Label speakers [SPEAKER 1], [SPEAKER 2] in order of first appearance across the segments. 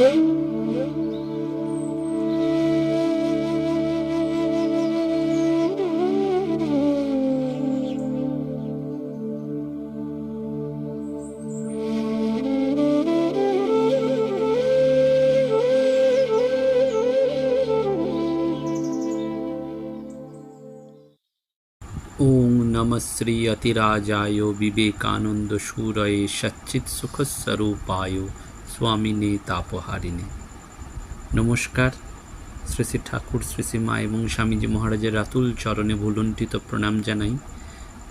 [SPEAKER 1] ॐ नमः श्री अतिराजाय विवेकानन्दशूरये सच्चित्सुखस्वरूपाय স্বামিনে, তাপহারিণে। নমস্কার। শ্রী শ্রী ঠাকুর, শ্রী শ্রী মা এবং স্বামীজি মহারাজের রাতুল চরণে ভুলুণ্ঠিত প্রণাম জানাই।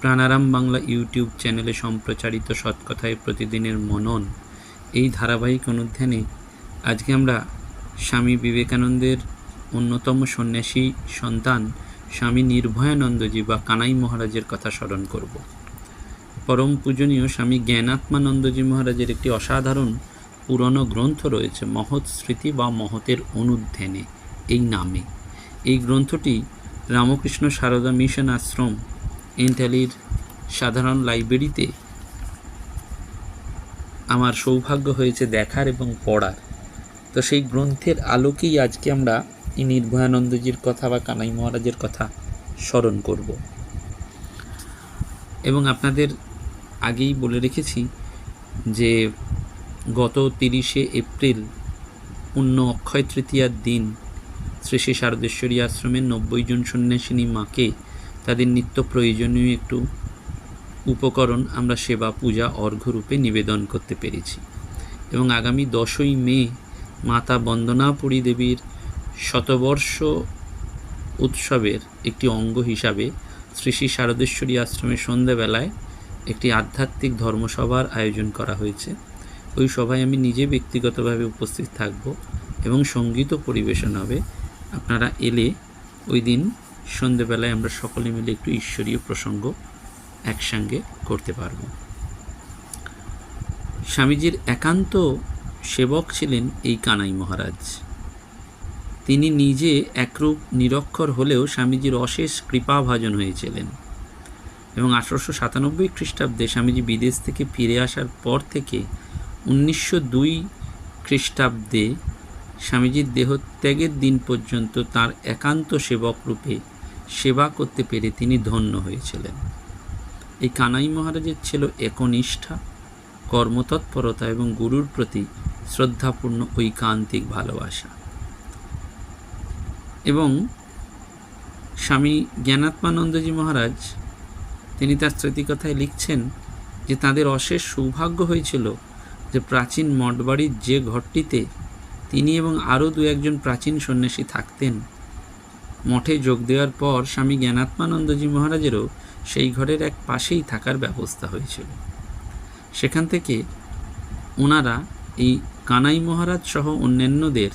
[SPEAKER 1] প্রাণারাম বাংলা ইউটিউব চ্যানেলে সম্প্রচারিত সৎকথায় প্রতিদিনের মনন এই ধারাবাহিক অনুধ্যানে আজকে আমরা স্বামী বিবেকানন্দের অন্যতম সন্ন্যাসী সন্তান স্বামী নির্ভয়ানন্দজি বা কানাই মহারাজের কথা স্মরণ করব। পরম পূজনীয় স্বামী জ্ঞানাত্মানন্দজি মহারাজের একটি অসাধারণ পুরনো গ্রন্থ রয়েছে, মহৎ স্মৃতি বা মহতের অনুধ্যানে, এই নামে। এই গ্রন্থটি রামকৃষ্ণ সারদা মিশন আশ্রম, এন্টালির সাধারণ লাইব্রেরিতে আমার সৌভাগ্য হয়েছে দেখার এবং পড়ার। তো সেই গ্রন্থের আলোকেই আজকে আমরা এই নির্ভয়ানন্দজির কথা বা কানাই মহারাজের কথা স্মরণ করব। এবং আপনাদের আগেই বলে রেখেছি যে গত তিরিশে এপ্রিল পূর্ণ অক্ষয় তৃতীয়ার দিন শ্রী শ্রী শারদেশ্বরী আশ্রমের নব্বই জন সন্ন্যাসিনী মাকে তাদের নিত্য প্রয়োজনীয় একটু উপকরণ আমরা সেবা, পূজা অর্ঘ্যরূপে নিবেদন করতে পেরেছি এবং আগামী দশই মে মাতা বন্দনাপুরী দেবীর শতবর্ষ উৎসবের একটি অঙ্গ হিসাবে শ্রী শ্রী শারদেশ্বরী আশ্রমের সন্ধ্যাবেলায় একটি আধ্যাত্মিক ধর্মসভার আয়োজন করা হয়েছে। ওই সভায় আমি নিজে ব্যক্তিগতভাবে উপস্থিত থাকব এবং সঙ্গীতও পরিবেশন হবে। আপনারা এলে ওই দিন সন্ধেবেলায় আমরা সকলে মিলে একটু ঈশ্বরীয় প্রসঙ্গ একসঙ্গে করতে পারব। স্বামীজির একান্ত সেবক ছিলেন এই কানাই মহারাজ। তিনি নিজে একরূপ নিরক্ষর হলেও স্বামীজির অশেষ কৃপাভাজন হয়েছিলেন এবং আঠারোশো সাতানব্বই খ্রিস্টাব্দে স্বামীজি বিদেশ থেকে ফিরে আসার পর থেকে উনিশশো দুই খ্রিস্টাব্দে স্বামীজির দেহত্যাগের দিন পর্যন্ত তার একান্ত সেবক রূপে সেবা করতে পেরে তিনি ধন্য হয়েছিলেন। এই কানাই মহারাজের ছিল একনিষ্ঠা, কর্মতৎপরতা এবং গুরুর প্রতি শ্রদ্ধাপূর্ণ ঐকান্তিক ভালোবাসা। এবং স্বামী জ্ঞানাত্মানন্দজি মহারাজ তিনি তার স্মৃতিকথায় লিখছেন যে তাদের অশেষ সৌভাগ্য হয়েছিল যে প্রাচীন মঠবাড়ির যে ঘরটিতে তিনি এবং আরও দু একজন প্রাচীন সন্ন্যাসী থাকতেন। মঠে যোগ দেওয়ার পর স্বামী জ্ঞানাত্মানন্দজি মহারাজেরও সেই ঘরের এক পাশেই থাকার ব্যবস্থা হয়েছিল। সেখান থেকে ওনারা এই কানাই মহারাজ সহ অন্যান্যদের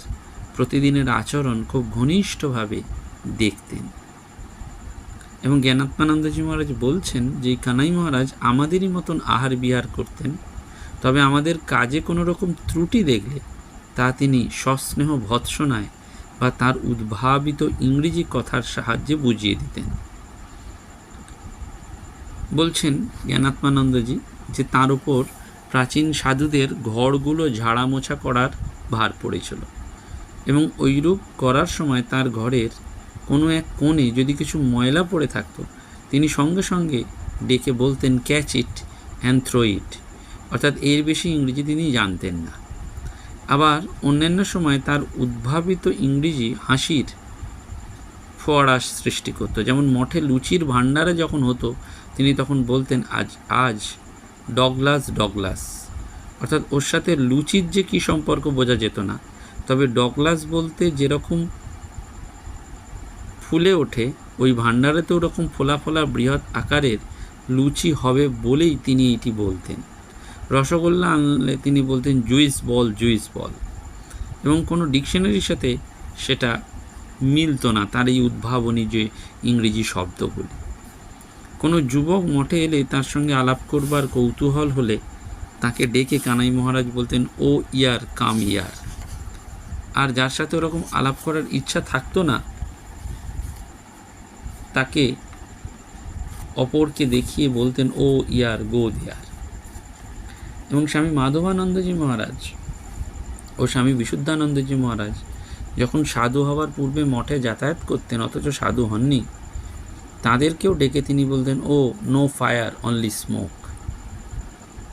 [SPEAKER 1] প্রতিদিনের আচরণ খুব ঘনিষ্ঠভাবে দেখতেন। এবং জ্ঞানাত্মানন্দজি মহারাজ বলছেন যে কানাই মহারাজ আমাদেরই মতন আহার বিহার করতেন তবে আমাদের কাজে কোনো রকম ত্রুটি দেখলে তা তিনি সস্নেহ ভৎসনায় বা তার উদ্ভাবিত ইংরেজি কথার সাহায্যে বুঝিয়ে দিতেন। বলছেন জ্ঞানাত্মানন্দজি যে তার উপর প্রাচীন সাধুদের ঘরগুলো ঝাড়া মোছা করার ভার পড়েছিল এবং ওইরূপ করার সময় তার ঘরের কোনো এক কোণে যদি কিছু ময়লা পড়ে থাকতো, তিনি সঙ্গে সঙ্গে ডেকে বলতেন, catch it and throw it. অর্থাৎ এর বেশি ইংরেজি তিনি জানতেন না। আবার অন্যান্য সময় তার উদ্ভাবিত ইংরেজি হাসির ফোয়ারা সৃষ্টি করতো। যেমন মঠে লুচির ভাণ্ডারে যখন হতো, তিনি তখন বলতেন, আজ আজ ডগলাস ডগলাস। অর্থাৎ ওর সাথে লুচির যে কী সম্পর্ক বোঝা যেত না। তবে ডগলাস বলতে যেরকম ফুলে ওঠে, ওই ভাণ্ডারেতে ওরকম ফোলা ফোলা বৃহৎ আকারের লুচি হবে বলেই তিনি এটি বলতেন। রসগোল্লা আনলে তিনি বলতেন, জুইস বল জুইস বল। এবং কোনো ডিকশনারির সাথে সেটা মিলতো না, তার এই উদ্ভাবনী যে ইংরেজি শব্দগুলি। কোনো যুবক মঠে এলে তার সঙ্গে আলাপ করবার কৌতূহল হলে তাকে ডেকে কানাই মহারাজ বলতেন, ও ইয়ার, কাম ইয়ার। আর যার সাথে ওরকম আলাপ করার ইচ্ছা থাকতো না, তাকে অপরকে দেখিয়ে বলতেন, ও ইয়ার গো দেয়ার এবং স্বামী মাধবানন্দজি মহারাজ ও স্বামী বিশুদ্ধানন্দজি মহারাজ যখন সাধু হওয়ার পূর্বে মঠে যাতায়াত করতেন, অথচ সাধু হননি, তাদেরকেও ডেকে তিনি বলতেন, ও নো ফায়ার অনলি স্মোক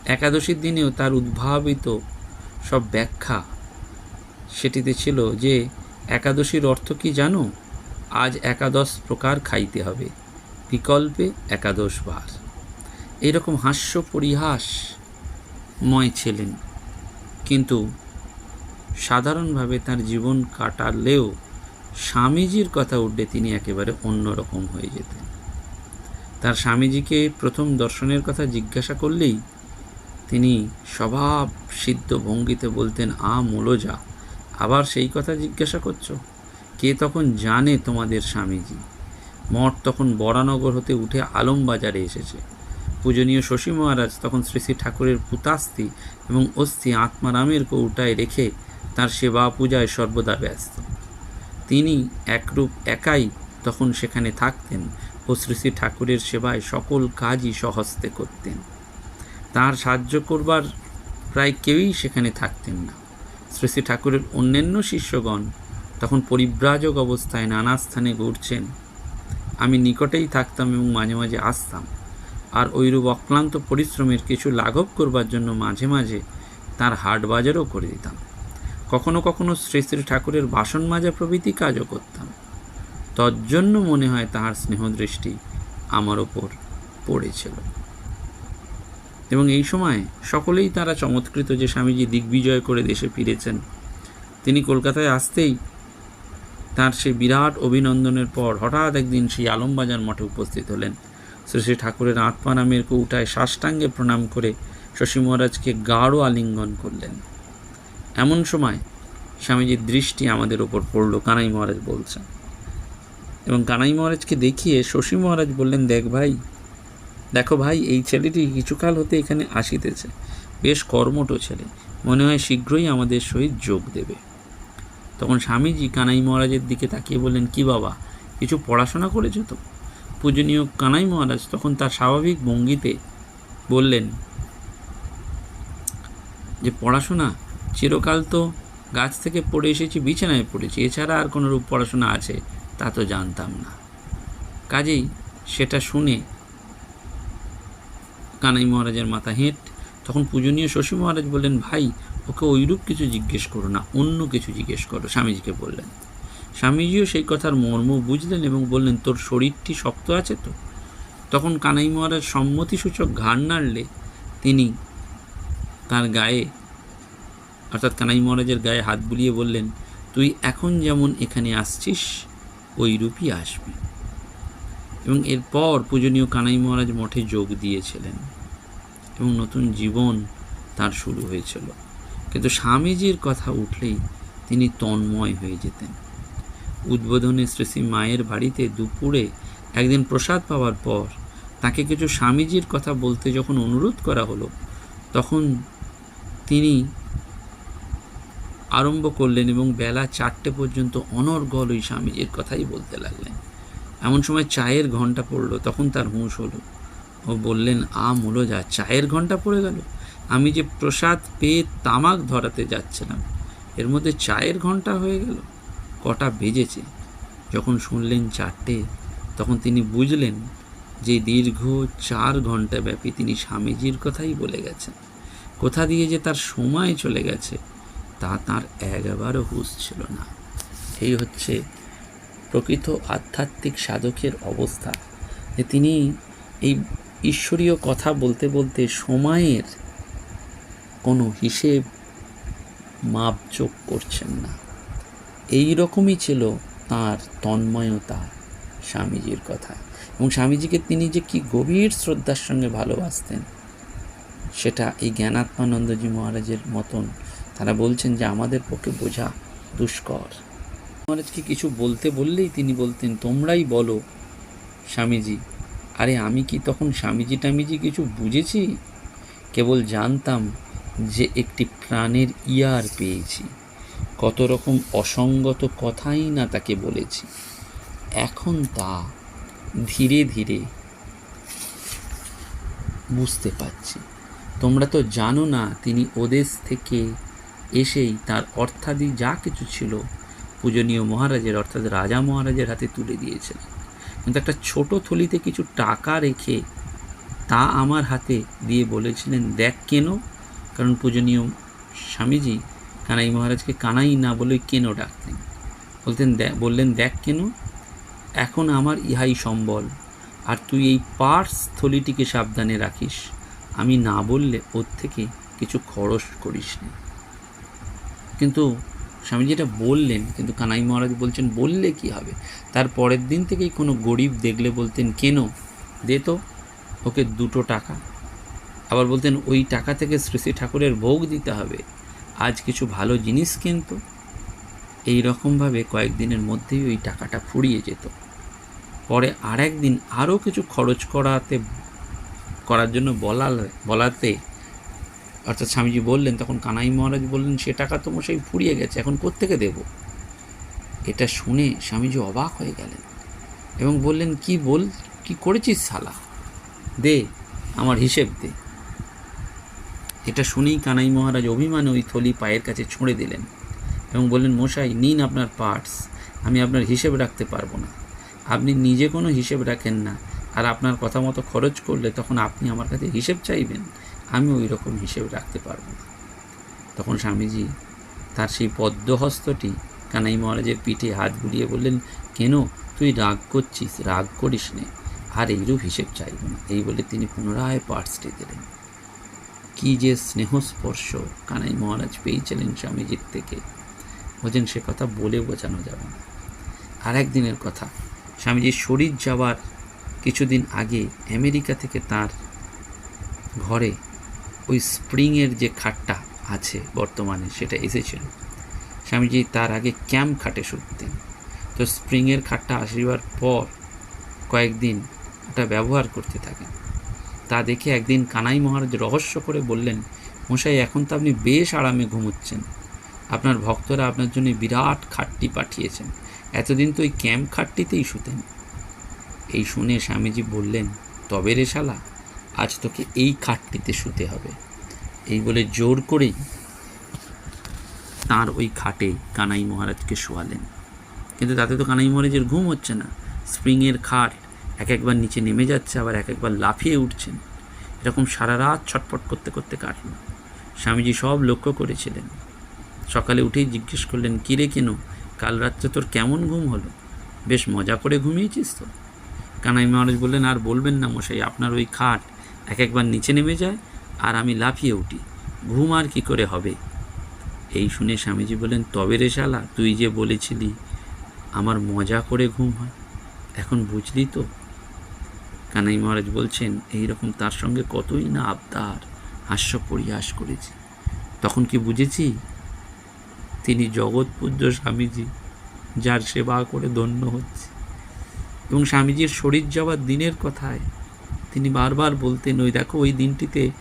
[SPEAKER 1] একাদশীর দিনেও তার উদ্ভাবিত সব ব্যাখ্যা সেটিতে ছিল যে, একাদশীর অর্থ কি জানো? আজ একাদশ প্রকার খাইতে হবে, বিকল্পে একাদশ বার। এরকম হাস্য পরিহাসময় ছিলেন। কিন্তু সাধারণভাবে তার জীবন কাটালেও স্বামীজির কথা উঠলে তিনি একেবারে অন্যরকম হয়ে যেতেন। তার স্বামীজিকে প্রথম দর্শনের কথা জিজ্ঞাসা করলেই তিনি স্বভাব সিদ্ধ ভঙ্গিতে বলতেন, আ মূলজা, আবার সেই কথা জিজ্ঞাসা করছ? কে তখন জানে তোমাদের স্বামীজি? মঠ তখন বরানগর হতে উঠে আলমবাজারে এসেছে। পূজনীয় শশী মহারাজ তখন শ্রী শ্রী ঠাকুরের পুতাস্তি এবং অস্থি আত্মারামের কৌটায় রেখে তার সেবা পূজায় সর্বদা ব্যস্ত। তিনি একরূপ একাই তখন সেখানে থাকতেন ও শ্রী শ্রী ঠাকুরের সেবায় সকল কাজই সহস্তে করতেন। তার সাহায্য করবার প্রায় কেউই সেখানে থাকতেন না। শ্রী শ্রী ঠাকুরের অন্যান্য শিষ্যগণ তখন পরিব্রাজক অবস্থায় নানা স্থানে ঘুরছেন। আমি নিকটেই থাকতাম এবং মাঝে মাঝে আসতাম। আর ওইরূপ অক্লান্ত পরিশ্রমের কিছু লাঘব করবার জন্য মাঝে মাঝে তার হাট বাজারও করে দিতাম। কখনো কখনো শ্রী শ্রী ঠাকুরের বাসন মাজা প্রভৃতি কাজও করতাম। তজ্জন্য মনে হয় তাহার স্নেহদৃষ্টি আমার ওপর পড়েছিল। এবং এই সময় সকলেই তারা চমৎকৃত যে স্বামীজি দিগ্বিজয় করে দেশে ফিরেছেন, তিনি কলকাতায় আসতেই তার সেই বিরাট অভিনন্দনের পর হঠাৎ একদিন সেই আলমবাজার মঠে উপস্থিত হলেন। শ্রী শ্রী ঠাকুরের আত্মা নামের কৌটায় সাষ্টাঙ্গে প্রণাম করে শশী মহারাজকে গাঢ় আলিঙ্গন করলেন। এমন সময় স্বামীজির দৃষ্টি আমাদের ওপর পড়ল, কানাই মহারাজ বলছেন। এবং কানাই মহারাজকে দেখিয়ে শশী মহারাজ বললেন, দেখ ভাই, দেখো ভাই, এই ছেলেটি কিছুকাল হতে এখানে আসিতেছে। বেশ কর্মঠ ছেলে, মনে হয় শীঘ্রই আমাদের সহিত যোগ দেবে। তখন স্বামীজি কানাই মহারাজের দিকে তাকিয়ে বললেন, কি বাবা, কিছু পড়াশোনা করেছ তো? পূজনীয় কানাই মহারাজ তখন তার স্বাভাবিক ভঙ্গিতে বললেন, যে পড়াশোনা চিরকাল তো গাছ থেকে পড়ে এসেছি, বিছানায় পড়েছি, এছাড়া আর কোনো রূপ পড়াশোনা আছে তা তো জানতাম না। কাজেই সেটা শুনে কানাই মহারাজের মাথা হেঁট, তখন পূজনীয় শশী মহারাজ বললেন, ভাই, ওকে ওইরূপ কিছু জিজ্ঞেস করো না, অন্য কিছু জিজ্ঞেস করো, স্বামীজিকে বললেন। স্বামীজিও সেই কথার মর্ম বুঝলেন এবং বললেন, তোর শরীরটি শক্ত আছে তো? তখন কানাই মহারাজ সম্মতিসূচক ঘাড় নাড়লে তিনি তার গায়ে, অর্থাৎ কানাই মহারাজের গায়ে হাত বুলিয়ে বললেন, তুই এখন যেমন এখানে আসছিস ওই রূপই আসবি। এবং এরপর পূজনীয় কানাই মহারাজ মঠে যোগ দিয়েছিলেন এবং নতুন জীবন তার শুরু হয়েছিল। কিন্তু স্বামীজির কথা উঠলেই তিনি তন্ময় হয়ে যেতেন। উদ্বোধনে শ্রী মায়ের বাড়িতে দুপুরে একদিন প্রসাদ পাওয়ার পর তাকে কিছু স্বামীজির কথা বলতে যখন অনুরোধ করা হলো, তখন তিনি আরম্ভ করলেন এবং বেলা চারটে পর্যন্ত অনর্গল ওই স্বামীজির কথাই বলতে লাগলেন। এমন সময় চায়ের ঘণ্টা পড়ল, তখন তার হুঁশ হলো ও বললেন, আ মূলো যা চায়ের ঘণ্টা পড়ে গেল? আমি যে প্রসাদ পেয়ে তামাক ধরাতে যাচ্ছিলাম, এর মধ্যে চায়ের ঘণ্টা হয়ে গেল? কটা বেজেছে যখন শুনলেন চারটে, তখন তিনি বুঝলেন যে দীর্ঘ চার ঘণ্টা ব্যাপী তিনি স্বামীজির কথাই বলে গেছেন। কোথা দিয়ে যে তার সময় চলে গেছে, তা তার একবারও হুঁশ ছিল না। এই হচ্ছে প্রকৃত আধ্যাত্মিক সাধকের অবস্থা যে তিনি এই ঈশ্বরীয় কথা বলতে বলতে সময়ের কোনো হিসেব মাপযোগ করছেন না। এই রকমই ছিল তার তন্ময়তা স্বামীজির কথা। এবং স্বামীজিকে তিনি যে কি গভীর শ্রদ্ধার সঙ্গে ভালোবাসতেন, সেটা এই জ্ঞানাত্মানন্দজি মহারাজের মতন তারা বলছেন যে আমাদের পক্ষে বোঝা দুষ্কর। মহারাজকে কিছু বলতে বললেই তিনি বলতেন, তোমরাই বলো স্বামীজি, আরে আমি কি তখন স্বামীজি টামিজি কিছু বুঝেছি? কেবল জানতাম যে একটি প্রাণের ইয়ার পেয়েছি। কত রকম অসঙ্গত কথাই না তাকে বলেছি। এখন তা ধীরে ধীরে বুঝতে পারছি। তোমরা তো জানো না, তিনি ওদেশ থেকে এসেই তার অর্থাদি যা কিছু ছিল পূজনীয় মহারাজের, অর্থাৎ রাজা মহারাজের হাতে তুলে দিয়েছিলেন কিন্তু একটা ছোট থলিতে কিছু টাকা রেখে তা আমার হাতে দিয়ে বলেছিলেন, দেখ কেন? কারণ পূজনীয় স্বামীজি কানাই মহারাজকে কানাই না বলে কেন ডাকতেন? বলতেন, "দে- বললেন, দেখ কেন? এখন আমার ইহাই সম্বল, আর তুই এই পার্স থলিটিকে সাবধানে রাখিস। আমি না বললে ওর থেকে কিছু খরচ করিস না। কিন্তু স্বামীজি এটা বললেন, কিন্তু কানাই মহারাজ বলছেন, বললে কি হবে? তার পরের দিন থেকেই কোনো গরিব দেখলে বলতেন, কেন? দে তো ওকে দুটো টাকা। আবার বলতেন, ওই টাকা থেকে শ্রী শ্রী ঠাকুরের ভোগ দিতে হবে। আজ কিছু ভালো জিনিস কিনতো। এই রকমভাবে কয়েকদিনের মধ্যেই ওই টাকাটা ফুরিয়ে যেত। পরে আর একদিন আরও কিছু খরচ করাতে, করার জন্য বলালে, বলাতে, অর্থাৎ স্বামীজি বললেন, তখন কানাই মহারাজ বললেন, সে টাকা তো মশাই ফুরিয়ে গেছে, এখন কোত্থেকে দেব? এটা শুনে স্বামীজি অবাক হয়ে গেলেন এবং বললেন, কি বল, কি করেছিস শালা? দে, আমার হিসেব দে। এটা শুনেই কানাই মহারাজ অভিমানে ওই থলি পায়ের কাছে ছুঁড়ে দিলেন এবং বললেন, মশাই, নিন আপনার পার্টস। আমি আপনার হিসেব রাখতে পারব না। আপনি নিজে কোনো হিসেব রাখেন না। আর আপনার কথা মতো খরচ করলে তখন আপনি আমার কাছে হিসেব চাইবেন। আমি ওই রকম হিসেব রাখতে পারব না। তখন স্বামীজি তার সেই পদ্মহস্তটি কানাই মহারাজের পিঠে হাত বুলিয়ে বললেন, কেন? তুই রাগ করছিস, রাগ করিস নে। আর এইরূপ হিসেব চাইব না। এই বলে তিনি পুনরায় পার্টসটি দিলেন। কি যে স্নেহস্পর্শ কানাই মহারাজ পেয়েছিলেন স্বামীজির থেকে। বলছেন সে কথা বলে বোঝানো যাবে না। আর একদিনের কথা, স্বামীজির শরীর যাওয়ার কিছুদিন আগে আমেরিকা থেকে তার ঘরে ওই স্প্রিংয়ের যে খাটটা আছে বর্তমানে, সেটা এসেছিল। স্বামীজি তার আগে ক্যাম্প খাটে শুনতেন তো স্প্রিংয়ের খাটটা আসিবার পর কয়েকদিন ওটা ব্যবহার করতে থাকেন। তা দেখে একদিন কানাই মহারাজ রহস্য করে বললেন, মশাই, এখন তো আপনি বেশ আরামে ঘুমোচ্ছেন। আপনার ভক্তরা আপনার জন্য বিরাট খাটটি পাঠিয়েছেন। এতদিন তো ওই ক্যাম্প খাটটিতেই শুতেন। এই শুনে স্বামীজি বললেন, তবে রে শালা, আজ তোকে এই খাটটিতে শুতে হবে। এই বলে জোর করেই তার ওই খাটে কানাই মহারাজকে শোয়ালেন। কিন্তু তাতে তো কানাই মহারাজের ঘুম হচ্ছে না। স্প্রিংয়ের খাট এক একবার নিচে নেমে যাচ্ছে, আবার এক একবার লাফিয়ে উঠছেন। এরকম সারা রাত ছটপট করতে করতে কাটল। স্বামীজি সব লক্ষ্য করেছিলেন। সকালে উঠেই জিজ্ঞেস করলেন কিরে কেন? কাল রাত্রে তোর কেমন ঘুম হলো? বেশ মজা করে ঘুমিয়েছিস তো? কানাই মহারাজ বললেন, আর বলবেন না মশাই, আপনার ওই খাট এক একবার নিচে নেমে যায় আর আমি লাফিয়ে উঠি। ঘুম আর কী করে হবে? এই শুনে স্বামীজি বললেন, তবে রে শালা, তুই যে বলেছিলি আমার মজা করে ঘুম হয়, এখন বুঝলি তো কানাই মহারাজ বলছেন, এই রকম তার সঙ্গে কতই না আবদার, হাস্য পরিহাস করেছি। তখন কি বুঝেছি? তিনি জগৎপূজ্য স্বামীজি, যার সেবা করে ধন্য হচ্ছে। এবং স্বামীজির শরীর যাওয়ার দিনের কথায় তিনি বারবার বলতেন, ওই দেখো, ওই দিনটিতে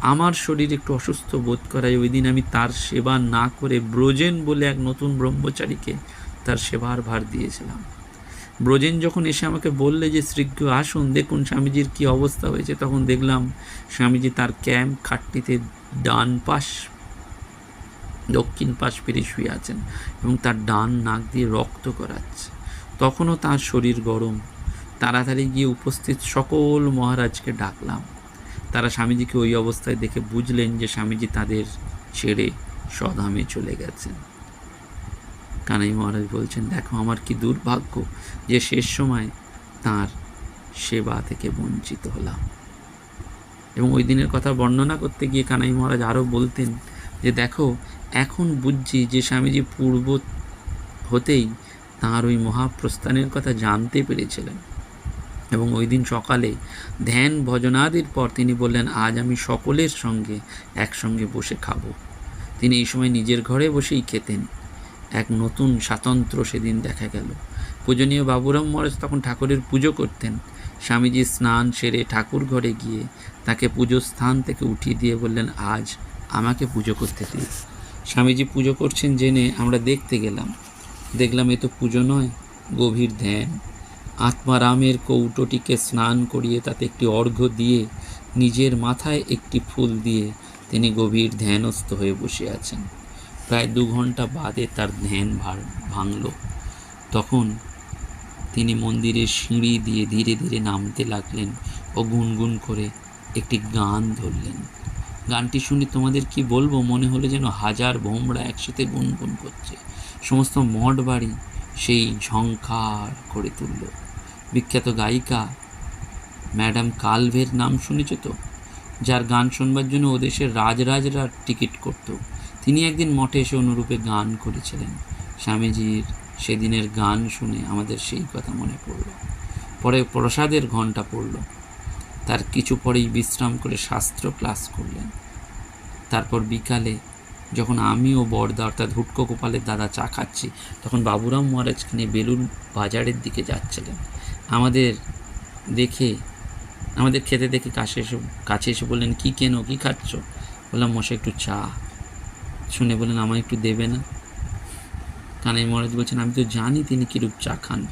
[SPEAKER 1] আমার শরীর একটু অসুস্থ বোধ করায়, ওই দিন আমি তার সেবা না করে ব্রজেন বলে এক নতুন ব্রহ্মচারীকে তার সেবার ভার দিয়েছিলাম। ব্রজেন যখন এসে আমাকে বললে যে শ্রীজ্ঞ আসুন, দেখুন স্বামীজির কি অবস্থা হয়েছে, তখন দেখলাম স্বামীজি তার ক্যাম্প খাটটিতে ডান পাশ, দক্ষিণ পাশ ফিরে শুয়ে আছেন এবং তার ডান নাক দিয়ে রক্ত করাচ্ছে তখনও তার শরীর গরম। তাড়াতাড়ি গিয়ে উপস্থিত সকল মহারাজকে ডাকলাম। তারা স্বামীজিকে ওই অবস্থায় দেখে বুঝলেন যে স্বামীজি তাদের ছেড়ে স্বধামে চলে গেছেন। কানাই মহারাজ বলছেন, দেখো আমার কি দুর্ভাগ্য যে শেষ সময় তার সেবা থেকে বঞ্চিত হলাম। এবং ওই দিনের কথা বর্ণনা করতে গিয়ে কানাই মহারাজ আরও বলতেন যে, দেখো, এখন বুঝছি যে স্বামীজি পূর্ব হতেই তাঁর ওই মহাপ্রস্থানের কথা জানতে পেরেছিলেন। এবং ওই দিন সকালে ধ্যান ভজনাদির পর তিনি বললেন, আজ আমি সকলের সঙ্গে একসঙ্গে বসে খাব। তিনি এই সময় নিজের ঘরে বসেই খেতেন। এক নতুন স্বাতন্ত্র সেদিন দেখা গেল। পূজনীয় বাবুরাম মহারাজ তখন ঠাকুরের পুজো করতেন। স্বামীজি স্নান সেরে ঠাকুর ঘরে গিয়ে তাকে পুজো স্থান থেকে উঠিয়ে দিয়ে বললেন, আজ আমাকে পুজো করতে দিন স্বামীজি পুজো করছেন জেনে আমরা দেখতে গেলাম। দেখলাম এ তো পুজো নয়, গভীর ধ্যান। আত্মারামের কৌটোটিকে স্নান করিয়ে তাতে একটি অর্ঘ্য দিয়ে নিজের মাথায় একটি ফুল দিয়ে তিনি গভীর ধ্যানস্থ হয়ে বসে আছেন। প্রায় দু ঘণ্টা বাদে তার ধ্যান ভাঙল। তখন তিনি মন্দিরের সিঁড়ি দিয়ে ধীরে ধীরে নামতে লাগলেন ও গুনগুন করে একটি গান ধরলেন। গানটি শুনে তোমাদের কি বলব? মনে হলো যেন হাজার ভোমরা একসাথে গুনগুন করছে। সমস্ত মঠ বাড়ি সেই ঝংকার করে তুলল। বিখ্যাত গায়িকা ম্যাডাম কালভের নাম শুনেছ তো? যার গান শুনবার জন্য ওদেশের রাজরাজরা টিকিট করত। তিনি একদিন মঠে এসে অনুরূপে গান করেছিলেন। স্বামীজির সেদিনের গান শুনে আমাদের সেই কথা মনে পড়ল। পরে প্রসাদের ঘণ্টা পড়ল। তার কিছু পরেই বিশ্রাম করে শাস্ত্র ক্লাস করলেন। তারপর বিকালে যখন আমি ও বড়দা অর্থাৎ হুটকো গোপালের দাদা চা খাচ্ছি, তখন বাবুরাম মহারাজকে নিয়ে বেলুন বাজারের দিকে যাচ্ছিলেন। আমাদের দেখে, আমাদের খেতে দেখে কাছে এসে কাছে এসে বললেন, কী কেন, কী খাচ্ছ? বললাম মশা একটু চা। শুনে বলেন আমায় একটু দেবে না? কানাই মহারাজ বলছেন, আমি তো জানি তিনি কিরূপ চা খান।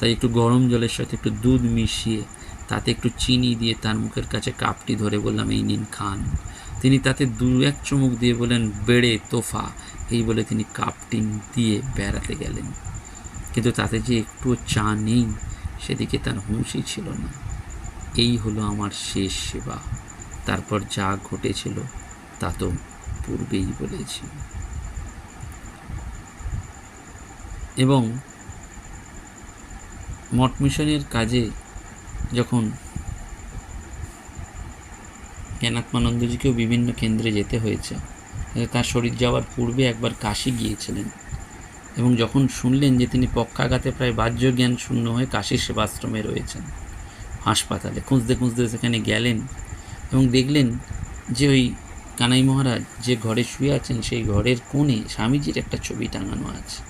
[SPEAKER 1] তাই একটু গরম জলের সাথে একটু দুধ মিশিয়ে, তাতে একটু চিনি দিয়ে তার মুখের কাছে কাপটি ধরে বললাম, এই নিন, খান। তিনি তাতে দু এক চুমুক দিয়ে বলেন বেড়ে, তোফা। এই বলে তিনি কাপটি দিয়ে বেড়াতে গেলেন। কিন্তু তাতে যে একটুও চা নেই, সেদিকে তার হুঁশই ছিল না। এই হলো আমার শেষ সেবা। তারপর যা ঘটেছিল, তা তো পূর্বেই বলেছি। এবং মঠ মিশনের কাজে যখন জ্ঞানাত্মানন্দজিকেও বিভিন্ন কেন্দ্রে যেতে হয়েছে তার শরীর যাওয়ার পূর্বে একবার কাশি গিয়েছিলেন এবং যখন শুনলেন যে তিনি পক্ষাঘাতে প্রায় বাহ্য জ্ঞান শূন্য হয়ে কাশী সেবাশ্রমে রয়েছেন হাসপাতালে, খুঁজতে খুঁজতে সেখানে গেলেন এবং দেখলেন যে ওই কানাই মহারাজ যে ঘরে শুয়ে আছেন, সেই ঘরের কোণে স্বামীজির একটা ছবি টাঙানো আছে।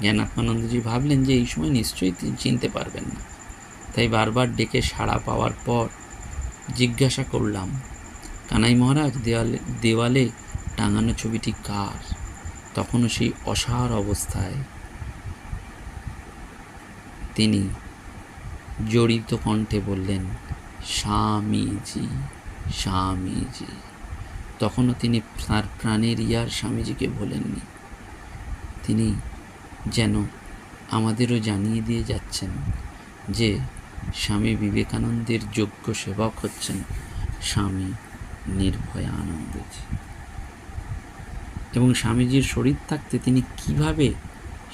[SPEAKER 1] জ্ঞানাত্মানন্দজি ভাবলেন যে এই সময় নিশ্চয়ই তিনি চিনতে পারবেন না। তাই বারবার ডেকে সাড়া পাওয়ার পর জিজ্ঞাসা করলাম, কানাই মহারাজ, দেওয়ালে দেওয়ালে টাঙানো ছবিটি কার? তখনও সেই অসার অবস্থায় তিনি জড়িত কণ্ঠে বললেন, স্বামীজি স্বামীজি। তখনও তিনি তার প্রাণের ইয়ার স্বামীজিকে বলেননি তিনি যেন আমাদেরও জানিয়ে দিয়ে যাচ্ছেন যে স্বামী বিবেকানন্দের যোগ্য সেবক হচ্ছেন স্বামী নির্ভয়া আনন্দজি এবং স্বামীজির শরীর থাকতে তিনি কীভাবে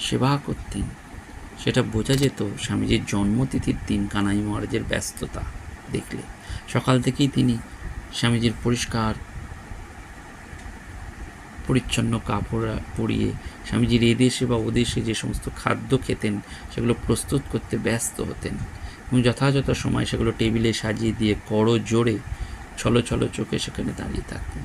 [SPEAKER 1] সেবা করতেন, সেটা বোঝা যেত স্বামীজির জন্মতিথির দিন কানাই মহারাজের ব্যস্ততা দেখলে। সকাল থেকেই তিনি স্বামীজির পরিষ্কার পরিচ্ছন্ন কাপড় পরিয়ে স্বামীজির এদেশে বা ওদেশে যে সমস্ত খাদ্য খেতেন, সেগুলো প্রস্তুত করতে ব্যস্ত হতেন। এবং যথাযথ সময় সেগুলো টেবিলে সাজিয়ে দিয়ে করো জোরে ছলো ছলো চোখে সেখানে দাঁড়িয়ে থাকতেন।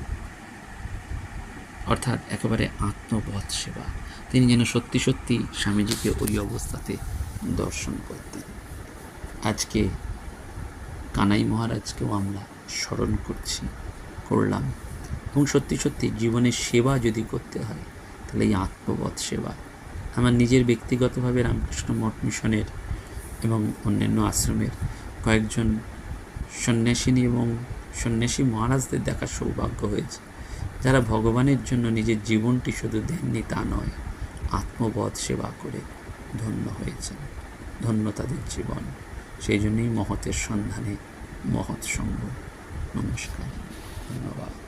[SPEAKER 1] অর্থাৎ একেবারে আত্মবধ সেবা। তিনি যেন সত্যি সত্যি স্বামীজিকে ওই অবস্থাতে দর্শন করতেন। আজকে কানাই মহারাজকেও আমরা স্মরণ করছি, করলাম। এবং সত্যি সত্যি জীবনের সেবা যদি করতে হয়, তাহলে এই আত্মবধ সেবা। আমার নিজের ব্যক্তিগতভাবে রামকৃষ্ণ মঠ মিশনের এবং অন্যান্য আশ্রমের কয়েকজন সন্ন্যাসিনী এবং সন্ন্যাসী মহারাজদের দেখার সৌভাগ্য হয়েছে। যারা ভগবানের জন্য নিজের জীবনটি শুধু দেননি তা নয় আত্মবধ সেবা করে ধন্য হয়েছেন। ধন্য তাদের জীবন। সেই জন্যই মহতের সন্ধানে মহৎ সঙ্গ নমস্কার। ধন্যবাদ।